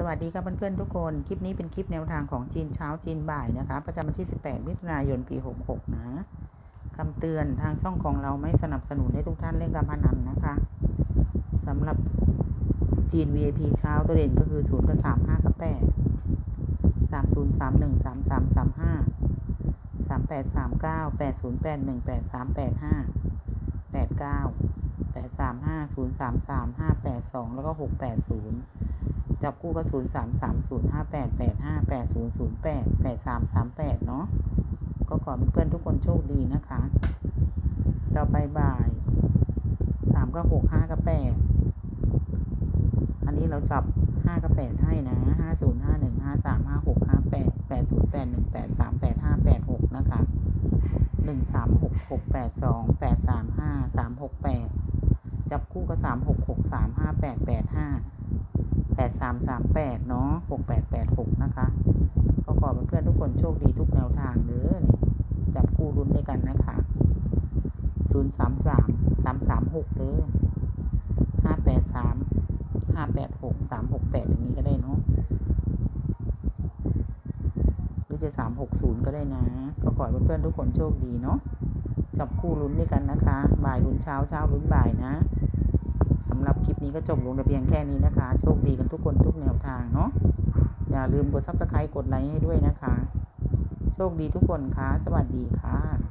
สวัสดีครับเพื่อนๆทุกคน คลิปนี้เป็นคลิปแนวทางของจีนเช้าจีนบ่ายนะคะ ประจำวันที่ 18 มิถุนายน ปี 66 นะคำเตือนทางช่องของเราไม่สนับสนุนให้ทุกท่านเล่นการพนันนะคะสำหรับจีน VIP เช้าตัวเด่นก็คือ 0 กับ 3 5 กับ8 0 8 1 8 3 8 5 8 9 30 31 33 35 38 39 80 81 83 85 89 835 033 582แล้วก็680จับคู่ก็ศูนย์สามสามศูนย์ห้าแปดแปดห้าแปดศูนย์ศูนย์แปดแปดสามสามแปดเนาะก็ขอเพื่อนๆทุกคนโชคดีนะคะ ต่อไปบ่ายสามก็หกห้ากับแปดอันนี้เราจับห้ากับแปดให้นะห้าศูนย์ห้าหนึ่งห้าสามห้าหกห้าแปดแปดศูนย์แปดหนึ่งแปดสามแปดห้าแปดหกนะคะหนึ่งสามหกหกแปดสองแปดสามห้าสามหกแปด คู่ก็สามหกหกสามห้าแปดแปดห้าแปดสามสามแปดเนาะหกแปดแปดหกนะคะ ก็ขอเพื่อนทุกคนโชคดีทุกแนวทางเด้อนี่จับคู่รุ่นด้วยกันนะคะศูนย์สามสามสามสามหกเด้อห้าแปดสามห้าแปดหกสามหกแปดอย่างนี้ก็ได้เนาะหรือจะสามหกศูนย์ก็ได้นะ ก็ขอให้เพื่อนๆทุกคนโชคดีเนาะจับคู่ลุ้นด้วยกันนะคะ บ่ายลุ้นเช้าเช้าลุ้นบ่ายนะ สำหรับคลิปนี้ก็จบลงแต่เพียงแค่นี้นะคะ โชคดีกันทุกคนทุกแนวทางเนาะอย่าลืมกด subscribe กดไลค์ให้ด้วยนะคะ โชคดีทุกคนค่ะสวัสดีค่ะ